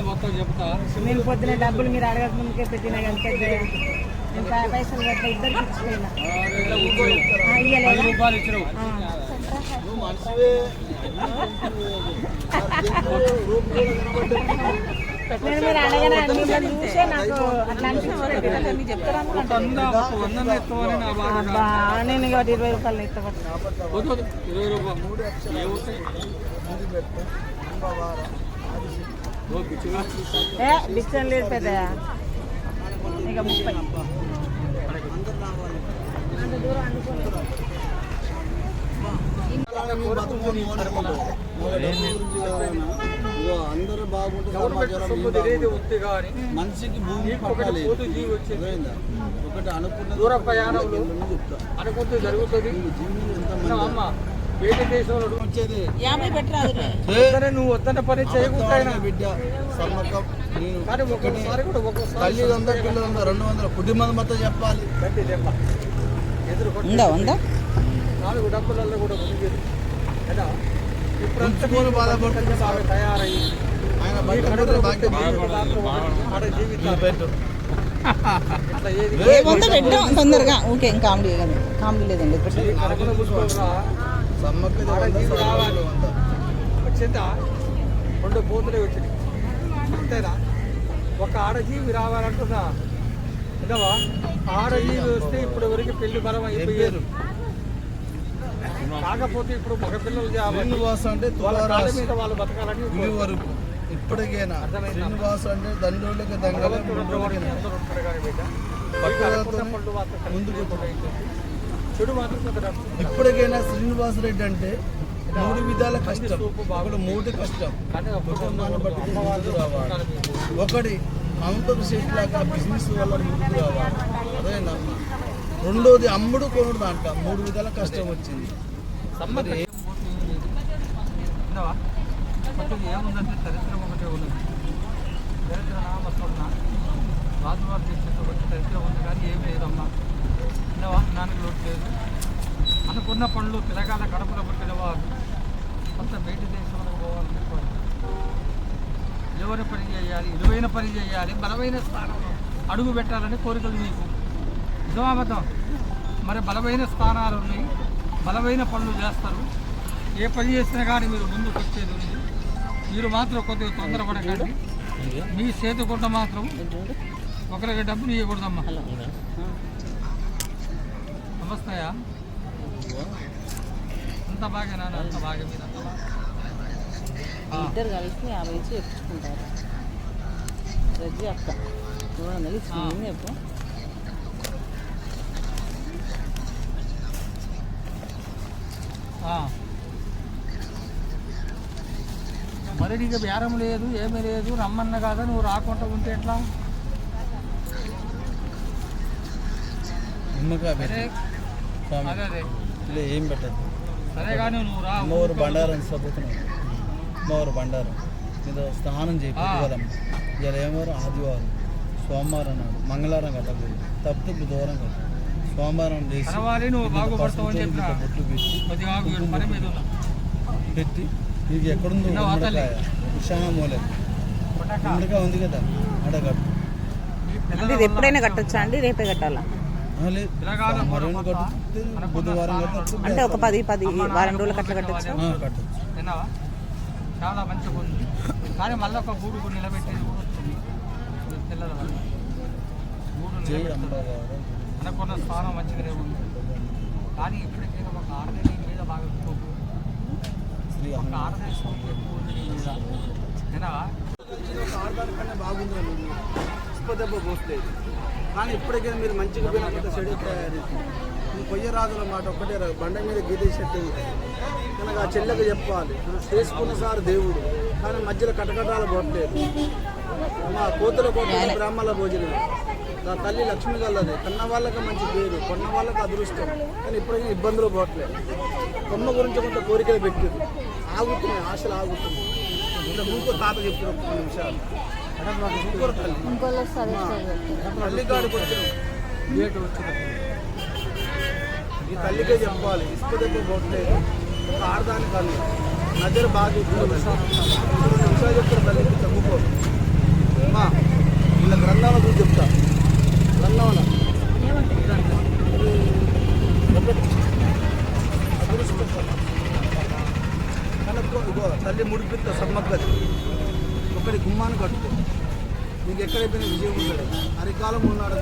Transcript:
అన్ని మొత్తం చెప్తా. నేను పొద్దున డబ్బులు మీరు అడగక ముందుకే పెట్టినా కానీ పెద్ద నేను పై- పైసలు కట్ట ఇద్దరికి ఇచ్చిపోయినా. ఆ, పది ఇయ్యలేదా? రూపాయలు ఇచ్చినావు ఆ. నువ్వు మనిషివే నేను మీరు అడగనా మిమ్మల్ని చూసే నాకు అట్లా అనిపించింది మీరు చెప్తారా వంద వంద ఎత్తామని నా బాధ అబ్బా నేను ఇక ఒకటి ఇరవై రూపాయలు ఇస్తా వద్దు వద్దు ఇరవై రూపాయలు మూడు ఏమవుతాయి ఇది పెట్టు అమ్మవారు ఓ పిచ్చిగా ఏ లేదు పెద్ద ఇక ముప్పై. అందరూ మనిషికి భూమి ఒకటి అనుకున్న దూర ప్రయాణంలో చెప్తా అనుకుంటూ జరుగుతుంది అమ్మ నువ్వు వద్దన్న పని చేయకుండా బిడ్డ. సమ్మకం. నేను కానీ ఒక్కొక్కసారి కూడా ఒక్కొక్కసారి తల్లి వంద పిల్లలు వంద రెండు వందల కుటుంబం మొత్తం చెప్పాలి. ఉందా ఉందా? నాలుగు డబ్బులలో కూడా మునిగేది. కదా? ఇప్పుడు ఉంచుకొని బాధపడుతుంది ఆమె తయారయ్యి. ఆయన బయట ఆడ జీవితాలు. పెట్టాం తొందరగా. ఓకే కామెడీ కాదు కామెడీ లేదండి. రావాలి. రెండు పోతులే వచ్చినాయి. అంతేనా? ఒక ఆడజీవి రావాలంటున్నా. విన్నావా? ఆడజీవి వస్తే ఇప్పుడు ఎవరికి పెళ్ళి బలం అయిపోయారు కాకపోతే ఇప్పుడు మగ పిల్లలు శ్రీనివాస్ అంటే వాళ్ళ మీద బతకాలని వరకు. ఇప్పటికైనా? శ్రీనివాస్ అంటే దండోళ్ళకి దంగలే భగవంతుడు ఉన్నవాడు అందరూ ఉంటాడు కానీ బిడ్డ. పట్టుదలతో అనుకున్న పనులు మాత్రం కలిసి ముందుకు ఇప్పటికైనా శ్రీనివాస్ రెడ్డి అంటే మూడు విధాల కష్టం ఒకటి మూడు కష్టం కుటుంబాన్ని బట్టి ముందుకు రావాలి. ఒకటి మమతకు సేట్ లాగా బిజినెస్ వల్ల ముందుకు రావాలి అదేనా రెండోది అమ్ముడు కొనుడు దాంట్లో మూడు విధాల కష్టం వచ్చింది ఏముందంటే చరిత్ర ఒకటే ఉన్నది చరిత్ర రాజువారి చరిత్ర ఉంది కానీ ఏం లేదమ్మా విన్నావా నాన్నకి లోటు లేదు. అనుకున్న పనులు పిల్లగాల కడుపులో పుట్టిన వారు కొంత బయట దేశంలో పోవాలనుకోవాలి ఎవరి పని చేయాలి? ఇరువైన పని చేయాలి బలమైన స్థానంలో అడుగు పెట్టాలని కోరికలు మీకు నిజమాబద్ధం మరి బలమైన స్థానాలు ఉన్నాయి. బలమైన పనులు చేస్తారు. ఏ పని చేసినా కానీ మీరు ముందుకు వచ్చేది ఉంది. మీరు మాత్రం కొద్దిగా తొందరపడకండి. మీ చేతికుంట మాత్రం ఒకరికి డబ్బులు ఇవ్వకూడదమ్మా. నమస్తయా అంత బాగా నాన్న అంత బాగా మీరు అంత బాగా. ఆ. ఇద్దరు కలిసి యాభై ఇచ్చి చెప్పించుకుంటారు రజ్జి అక్క రెండు వందలు ఇచ్చింది చెప్పు. ఆ. మరి నీకు బేరం లేదు ఏమీ లేదు రమ్మన్న కాదా? నువ్వు రాకుండా ఉంటే ఎట్లా? స్వామి. ఏం పెట్టదు. అమ్మవారు బండారం సపోతున్నాం అమ్మవారు బండారం. మీద స్నానం చేయి పొద్దుగాలమ్మ ఇలా ఏమవారు ఆదివారం. సోమవారం నాడు. మంగళవారం కట్టకూడదు ఇప్పుడు దూరం కట్ట సోమవారం బొట్టు పెట్టి పెట్టి నీకు ఎక్కడుందో? గుమ్మడికాయ ఉంది కదా. అడగట్టు ఇది ఎప్పుడైనా కట్టొచ్చా అండి? రేపే కట్టాలా? అంటే ఒక పది పది వారం రోజులకు అట్లా కట్టొచ్చా? చాలా మంచిగా ఉంది. కానీ మళ్ళీ ఒక గూడు కూడా నిలబెట్టేది కూడా వస్తుంది. పిల్లల వల్ల గూడు నిలబెట్టదు. అనుకున్న స్థానం మంచిగానే ఉంది కానీ ఇప్పటికైనా ఒక నీ మీద బాగా ఎక్కువ ఒక సోపు ఎక్కువ ఉంది మీద. బాగుంది ఇసుక దెబ్బ పోసలేదు కానీ ఇప్పటికైనా మీరు మంచిగా పోయినప్పుడు చెడు తయారు కొయ్యరాజుల మాట ఒక్కటే బండ మీద గీతేసేట్టు కనుక ఆ చెల్లెకు చెప్పాలి. చేసుకున్న సార్ దేవుడు. కానీ మధ్యలో కటకటాలు పోట్లేదు. మా కోతుల కోట బ్రాహ్మణ భోజనం. నా తల్లి లక్ష్మి గల్లది. కన్న వాళ్ళకి మంచి పేరు కొన్న వాళ్ళకి అదృష్టం. కానీ ఇప్పటికీ ఇబ్బందులు పోవట్లేదు కొమ్మ గురించి కొంత కోరికలు పెట్టారు ఆగుతున్నాయి ఆశలు ఆగుతున్నాయి. ఇంత ముందు తాత చెప్పారు నిమిషాలు. ఈ తల్లికే చెప్పాలి ఇసుక దగ్గర పోవట్లేదు ఆడదాని కాదు నజర బాగా ఇప్పుడు చెప్తారు తల్లికి చదువుకోరు మా గ్రంథాల గురించి చెప్తా గ్రంథాల తల్లి ముడిపిస్తా సమ్మక్కది. ఒకటి గుమ్మాన్ని కట్టుకో. నీకు ఎక్కడైపోయినా విజయం ఉంటాడు అరికాలం ఉన్నాడు